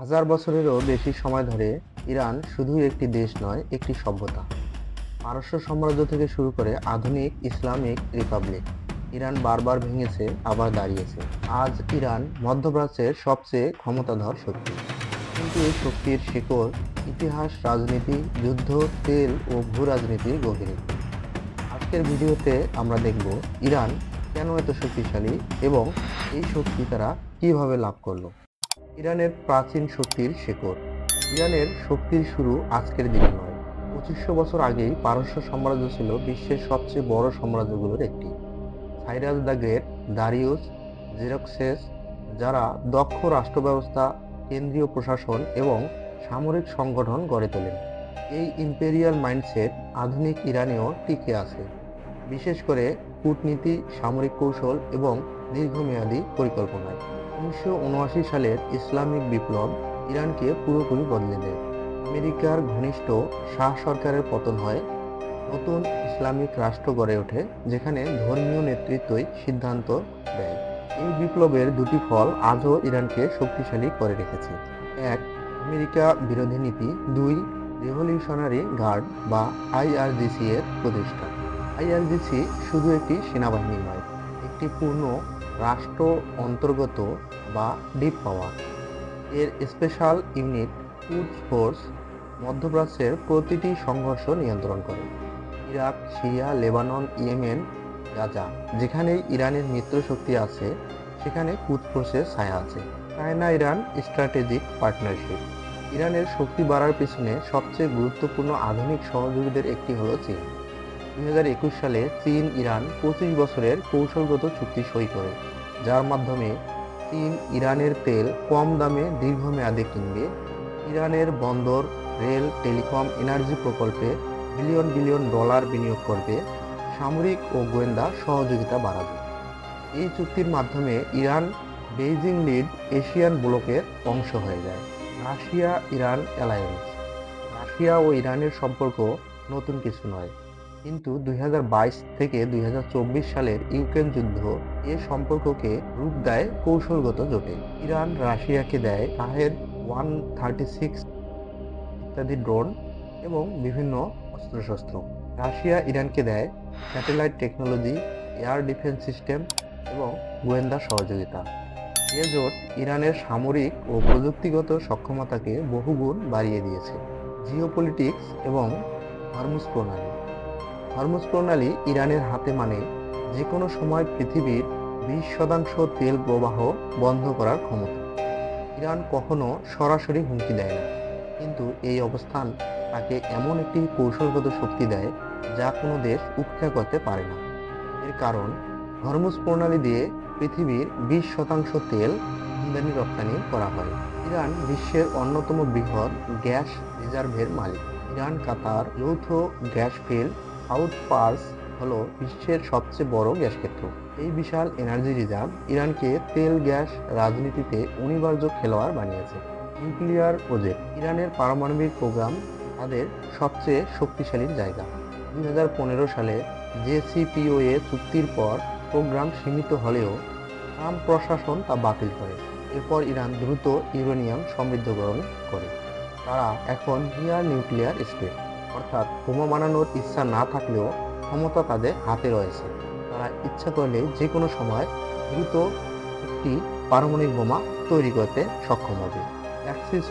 হাজার বছরেরও বেশি সময় ধরে ইরান শুধু একটি দেশ নয়, একটি সভ্যতা। পারস্য সাম্রাজ্য থেকে শুরু করে আধুনিক ইসলামিক রিপাবলিক। ইরান বারবার ভেঙেছে, আবার দাঁড়িয়েছে। আজ ইরান মধ্যপ্রাচ্যের সবচেয়ে ক্ষমতাধর শক্তি। কিন্তু এই শক্তির শিকড় ইতিহাস, রাজনীতি, যুদ্ধ, তেল ও ভূ রাজনীতির গভীরে। আজকের ভিডিওতে আমরা দেখব ইরান কেন এত শক্তিশালী এবং এই শক্তি তারা কীভাবে লাভ করল। ইরানের প্রাচীন শক্তির শেকড়। ইরানের শক্তির শুরু আজকের দিনে নয়। পঁচিশশো বছর আগেই পারস্য সাম্রাজ্য ছিল বিশ্বের সবচেয়ে বড় সাম্রাজ্যগুলোর একটি। Cyrus the great, Darius, Xerxes, যারা দক্ষ রাষ্ট্র ব্যবস্থা কেন্দ্রীয় প্রশাসন এবং সামরিক সংগঠন গড়ে তোলেন। এই ইম্পেরিয়াল মাইন্ডসেট আধুনিক ইরানেও টিকে আছে। বিশেষ করে কূটনীতি, সামরিক কৌশল এবং দীর্ঘমেয়াদী পরিকল্পনায়। উনিশশো উনআশি সালের ইসলামিক বিপ্লব ইরানকে পুরোপুরি বদলে দেয়। আমেরিকার ঘনিষ্ঠ শাহ সরকারের পতন হয়, নতুন ইসলামিক রাষ্ট্র গড়ে ওঠে, যেখানে ধর্মীয় নেতৃত্বই সিদ্ধান্ত দেয়। এই বিপ্লবের দুটি ফল আজও ইরানকে শক্তিশালী করে রেখেছে। এক, আমেরিকা বিরোধী নীতি। দুই, রেভলিউশনারি গার্ড বা আইআরজিসি এর প্রতিষ্ঠা। আইআরজিসি শুধু একটি সেনাবাহিনী নয়, একটি পূর্ণ রাষ্ট্র অন্তর্গত বা ডিপ পাওয়ার। এর স্পেশাল ইউনিট কুডস ফোর্স মধ্যপ্রাচ্যের প্রতিটি সংঘর্ষ নিয়ন্ত্রণ করে। Iraq Syria Lebanon, Yemen, Gaza, যেখানে ইরানের মিত্র শক্তি আছে, সেখানে কুদস ফোর্সের ছায়া আছে। China, Iran strategic partnership. ইরানের শক্তি বাড়ার পিছনে সবচেয়ে গুরুত্বপূর্ণ আধুনিক সহযোগীদের একটি হলো চীন। দুই হাজার একুশ সালে চীন, ইরান পঁচিশ বছরের কৌশলগত চুক্তি সই করে, যার মাধ্যমে চীন ইরানের তেল কম দামে দীর্ঘমেয়াদে কিনবে। ইরানের বন্দর, রেল, টেলিকম, এনার্জি প্রকল্পে বিলিয়ন বিলিয়ন ডলার বিনিয়োগ করবে। সামরিক ও গোয়েন্দা সহযোগিতা বাড়াবে। এই চুক্তির মাধ্যমে ইরান বেইজিং লিড এশিয়ান ব্লকের অংশ হয়ে যায়। Russia Iran alliance. রাশিয়া ও ইরানের সম্পর্ক নতুন কিছু নয়। কিন্তু দুই হাজার বাইশ থেকে দুই হাজার চব্বিশ সালের ইউক্রেন যুদ্ধ এ সম্পর্ককে রূপ দেয় কৌশলগত জোটে ইরান রাশিয়াকে দেয় তাহের ওয়ান থার্টি সিক্স ইত্যাদি ড্রোন এবং বিভিন্ন অস্ত্রশস্ত্র। রাশিয়া ইরানকে দেয় satellite technology, air defence system এবং গোয়েন্দা সহযোগিতা। এ জোট ইরানের সামরিক ও প্রযুক্তিগত সক্ষমতাকে বহুগুণ বাড়িয়ে দিয়েছে। জিওপলিটিক্স এবং হরমুজ প্রণালী। হরমুজ প্রণালী ইরানের হাতে মানে যে কোনো সময় পৃথিবীর বিশ শতাংশ তেল প্রবাহ বন্ধ করার ক্ষমতা। ইরান কখনো সরাসরি হুমকি দেয় না, কিন্তু এই অবস্থান তাকে এমন একটি কৌশলগত শক্তি দেয় যা কোনো দেশ উপেক্ষা করতে পারে না। এর কারণ হরমুজ প্রণালী দিয়ে পৃথিবীর বিশ শতাংশ তেল আমদানি রপ্তানি করা হয়। ইরান বিশ্বের অন্যতম বৃহৎ গ্যাস রিজার্ভের মালিক। ইরান, কাতার, যৌথ গ্যাস ফিল্ড সাউথ পার্স হলো বিশ্বের সবচেয়ে বড় গ্যাস ক্ষেত্র। এই বিশাল এনার্জি রিজার্ভ ইরানকে তেল, গ্যাস, রাজনীতিতে অনিবার্য খেলোয়াড় বানিয়েছে। নিউক্লিয়ার প্রজেক্ট, ইরানের পারমাণবিক প্রোগ্রাম তাদের সবচেয়ে শক্তিশালী জায়গা। দুই হাজার পনেরো সালে জেসিপিওএ চুক্তির পর প্রোগ্রাম সীমিত হলেও ট্রাম্প প্রশাসন তা বাতিল করে। এরপর ইরান দ্রুত ইউরেনিয়াম সমৃদ্ধকরণ করে। তারা এখন নিয়ার নিউক্লিয়ার স্টেট। অর্থাৎ বোমা বানানোর ইচ্ছা না থাকলেও ক্ষমতা তাদের হাতে রয়েছে। তারা ইচ্ছা করলে যে কোনো সময় দ্রুত একটি পারমাণবিক বোমা তৈরি করতে সক্ষম হবে। অ্যাক্সিস